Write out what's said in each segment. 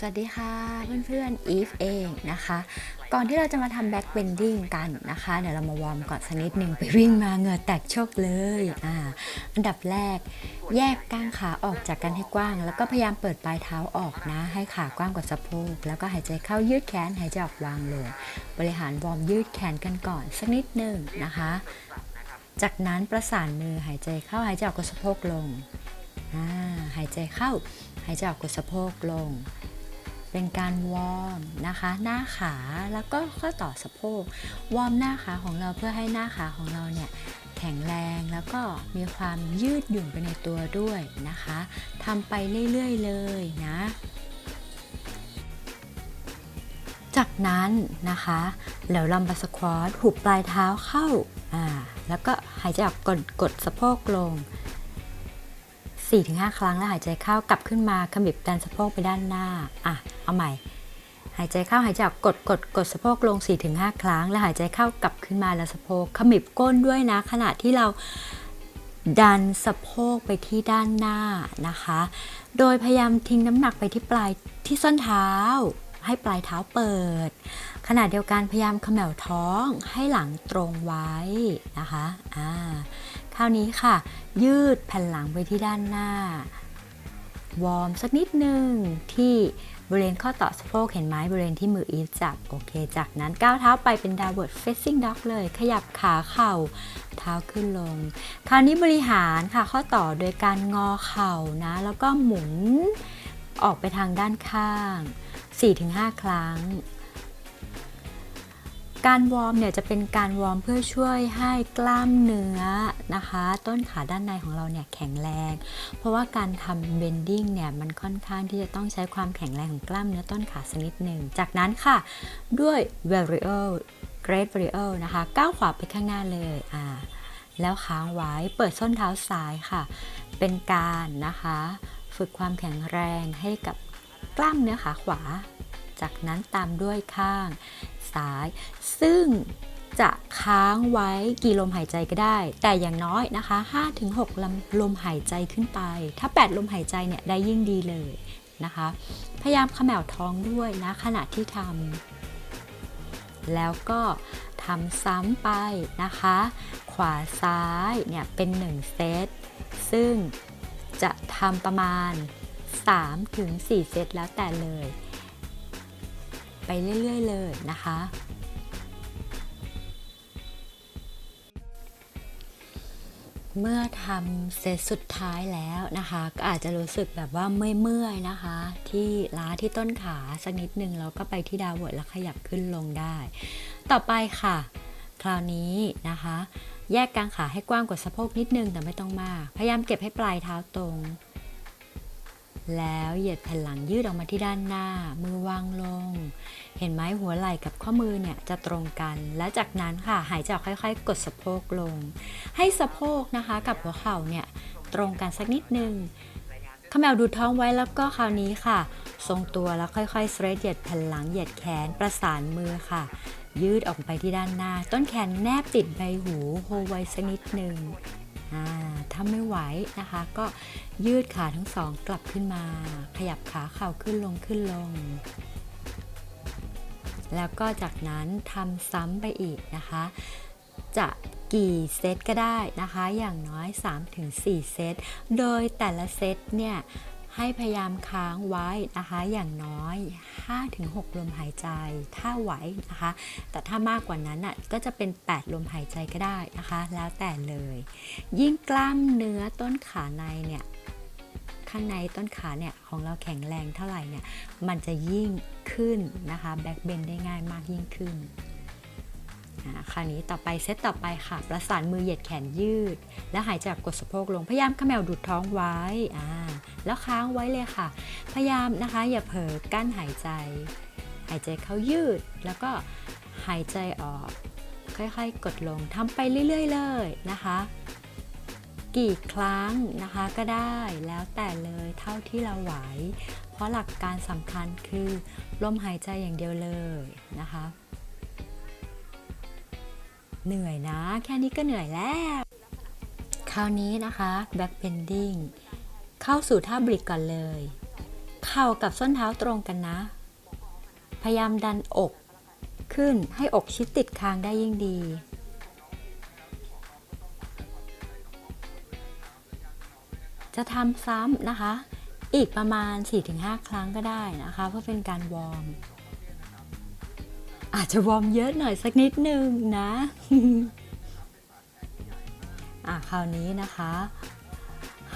สวัสดีค่ะเพื่อนๆอีฟเองนะคะ ก่อนที่เราจะมาทำแบ็กเบนดิ้งกันนะคะ เดี๋ยวเรามาวอร์มก่อนสักนิดหนึ่งไปวิ่งมาเหงื่อแตกโชกเลยอ่าอันดับแรก แยกก้างขาออกจากกันให้กว้าง แล้วก็พยายามเปิดปลายเท้าออกนะ ให้ขากว้างกว่าสะโพกแล้วก็หายใจเข้ายืดแขนหายใจออกวางลงบริหารวอร์มยืดแขนกันก่อนสักนิดหนึ่งนะคะ จากนั้นประสานมือหายใจเข้าหายใจออกกดสะโพกลงอ่าหายใจเข้าหายใจออกกดสะโพกลง เป็นการวอร์มนะคะ หน้าขาแล้วก็ข้อต่อสะโพกวอร์มหน้าขาของเราเพื่อให้หน้าขาของเราเนี่ยแข็งแรงแล้วก็มีความยืดหยุ่นไปในตัวด้วยนะคะทำไปเรื่อยๆเลยนะ จากนั้นนะคะแล้วลำบาสควอตหุบปลายเท้าเข้าอ่าแล้วก็หายใจออกกดกดสะโพกลง 4-5 ครั้งแล้วหายใจเข้ากลับขึ้นมาขมิบดันสะโพกไปด้านหน้า อะ เอาใหม่ หายใจเข้าหายใจออกกดกดกดสะโพกลง 4-5 ครั้ง แล้วหายใจเข้ากลับขึ้นมาแล้วสะโพกขมิบก้นด้วยนะ ขณะที่เราดันสะโพกไปที่ด้านหน้านะคะ โดยพยายามทิ้งน้ำหนักไปที่ปลายที่ส้นเท้า ให้ปลายเท้าเปิด ขณะเดียวกันพยายามขมวท้องให้หลังตรงไว้นะคะ อ่า คราวนี้ค่ะ ยืดแผ่นหลังไปที่ด้านหน้า วอร์มสักนิดหนึ่งที่บริเวณข้อต่อสะโพกเห็นไหมบริเวณที่มืออีฟจับ โอเค จากนั้นก้าวเท้าไปเป็น downward facing dog เลย ขยับขาเข่า เท้าขึ้นลง คราวนี้บริหารค่ะข้อต่อโดยการงอเข่านะ แล้วก็หมุนออกไปทางด้านข้าง 4-5 ครั้ง การวอร์มเนี่ยจะเป็นการวอร์มเพื่อช่วยให้กล้ามเนื้อนะคะ ต้นขาด้านในของเราเนี่ยแข็งแรง เพราะว่าการทำเบนดิ้งเนี่ยมันค่อนข้างที่จะต้องใช้ความแข็งแรงของกล้ามเนื้อต้นขาสักนิดหนึ่ง จากนั้นค่ะด้วย varial great varial นะคะก้าวขวาไปข้างหน้าเลยอ่าแล้วค้างไว้เปิดส้นเท้าซ้ายค่ะ เป็นการนะคะ ฝึกความแข็งแรงให้กับกล้ามเนื้อขาขวา จากนั้นตามด้วยข้างซ้าย ซึ่งจะค้างไว้กี่ลมหายใจก็ได้ แต่อย่างน้อยนะคะ 5-6ลมลมหายใจขึ้นไป ถ้า 8 ลมหายใจเนี่ยได้ยิ่งดีเลยนะคะ พยายามขมวท้องด้วยนะขณะที่ทำแล้วก็ทำซ้ำไปนะคะ ขวาซ้ายเนี่ยเป็น 1 เซต ซึ่งจะทำประมาณ 3-4 เซตแล้วแต่เลย ไปเรื่อย ๆ เลยนะคะ เมื่อทำเซตสุดท้ายแล้วนะคะ ก็อาจจะรู้สึกแบบว่าเมื่อยๆนะคะ ที่ล้าที่ต้นขาสักนิดหนึ่งแล้วก็ไปที่ดาวเวิร์ดแล้วขยับขึ้นลงได้ ต่อไปค่ะ คราวนี้นะคะ แยกกางขาให้กว้างกว่าสะโพกนิดนึงแต่ไม่ต้องมาก พยายามเก็บให้ปลายเท้าตรง แล้วเหยียดแผ่นหลังยืดออกมาที่ด้านหน้า มือวางลง เห็นไหมหัวไหล่กับข้อมือเนี่ยจะตรงกัน และจากนั้นค่ะหายใจออกค่อย ๆ กดสะโพกลง ให้สะโพกนะคะ กับหัวเข่าเนี่ยตรงกันสักนิดนึงขมวดูท้องไว้แล้วก็คราวนี้ค่ะ ทรงตัวแล้วค่อยๆสเตรทเหยียดแผ่นหลังเหยียดแขนประสานมือค่ะ ยืดออกไปที่ด้านหน้า ต้นแขนแนบติดใบหูโฮไว้สักนิดนึงอ่า ถ้าไม่ไหวนะคะ ก็ยืดขาทั้งสองกลับขึ้นมา ขยับขาเข่าขึ้นลงขึ้นลง แล้วก็จากนั้นทำซ้ำไปอีกนะคะ จะกี่เซตก็ได้นะคะ อย่างน้อย 3-4 เซต โดยแต่ละเซตเนี่ย ให้พยายามค้างไว้นะคะอย่างน้อย 5-6 ลมหายใจ ถ้าไหวนะคะ แต่ถ้ามากกว่านั้นอะก็จะเป็น 8 ลมหายใจก็ได้นะคะ แล้วแต่เลย ยิ่งกล้ามเนื้อต้นขาในเนี่ยข้างในต้นขาเนี่ยของเราแข็งแรงเท่าไหร่เนี่ยมันจะยิ่งขึ้นนะคะแบ็กเบนได้ง่ายมากยิ่งขึ้น คราวนี้ต่อไปเซตต่อไปค่ะ ประสานมือเหยียดแขนยืด แล้วหายใจกดสะโพกลง พยายามขมวดูดท้องไว้อ่าแล้วค้างไว้เลยค่ะ พยายามนะคะ อย่าเผลอกั้นหายใจ หายใจเข้ายืด แล้วก็หายใจออก ค่อยๆ กดลงทำไปเรื่อยๆ เลยนะคะ กี่ครั้งนะคะก็ได้แล้วแต่เลยเท่าที่เราไหว เพราะหลักการสำคัญคือลมหายใจอย่างเดียวเลยนะคะ เหนื่อยนะ แค่นี้ก็เหนื่อยแล้ว คราวนี้นะคะ back bending เข้าสู่ท่าบริกก่อนเลย เข่ากับส้นเท้าตรงกันนะ พยายามดันอกขึ้นให้อกชิดติดคางได้ยิ่งดี จะทำซ้ำนะคะ อีกประมาณ 4-5 ครั้งก็ได้นะคะ เพื่อเป็นการวอร์ม อาจจะวอร์มเยอะหน่อยสักนิดนึงนะ อะคราวนี้นะคะ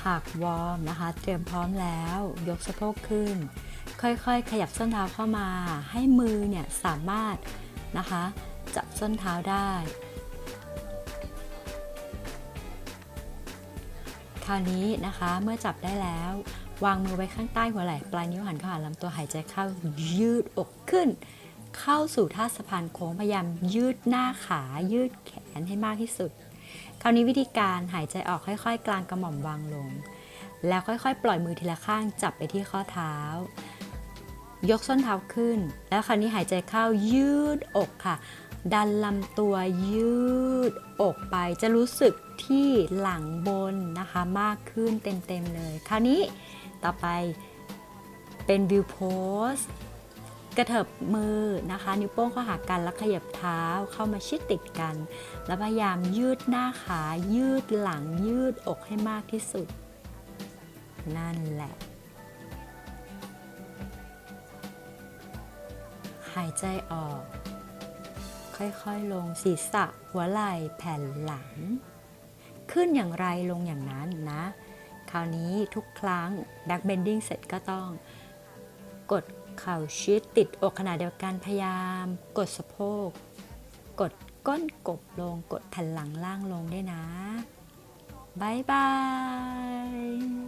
หากวอร์มนะคะ เตรียมพร้อมแล้ว ยกสะโพกขึ้น ค่อยๆ ขยับส้นเท้าเข้ามา ให้มือเนี่ยสามารถนะคะ จับส้นเท้าได้ คราวนี้นะคะเมื่อจับได้แล้ววางมือไว้ข้างใต้หัวไหล่ปลายนิ้วหันเข้าหาลำตัวหายใจเข้ายืดอกขึ้น เข้าสู่ท่าสะพานโค้งพยายามยืดหน้าขายืดแขนให้มากที่สุด คราวนี้วิธีการหายใจออกค่อยๆ กลางกระหม่อมวางลง แล้วค่อยๆ ปล่อยมือทีละข้างจับไปที่ข้อเท้า ยกส้นเท้าขึ้น แล้วคราวนี้หายใจเข้ายืดอกค่ะ ดันลำตัวยืดอกไปจะรู้สึกที่หลังบนนะคะมากขึ้นเต็มๆเลย คราวนี้ต่อไปเป็นวิวโพส ระเถิบมือนะคะ นิ้วโป้งเข้าหากันแล้วขยับเท้าเข้ามาชิดติดกัน แล้วพยายามยืดหน้าขา ยืดหลังยืดอกให้มากที่สุด นั่นแหละ หายใจออก ค่อยๆลงศีรษะ หัวไหล่แผ่นหลัง ขึ้นอย่างไรลงอย่างนั้นนะ คราวนี้ทุกครั้ง back bending เสร็จก็ต้องกด เข่าชิดติดอกขณะเดียวกันพยายาม กดสะโพก กดก้นกบลง กดแผ่นหลังล่างลงได้นะบายบาย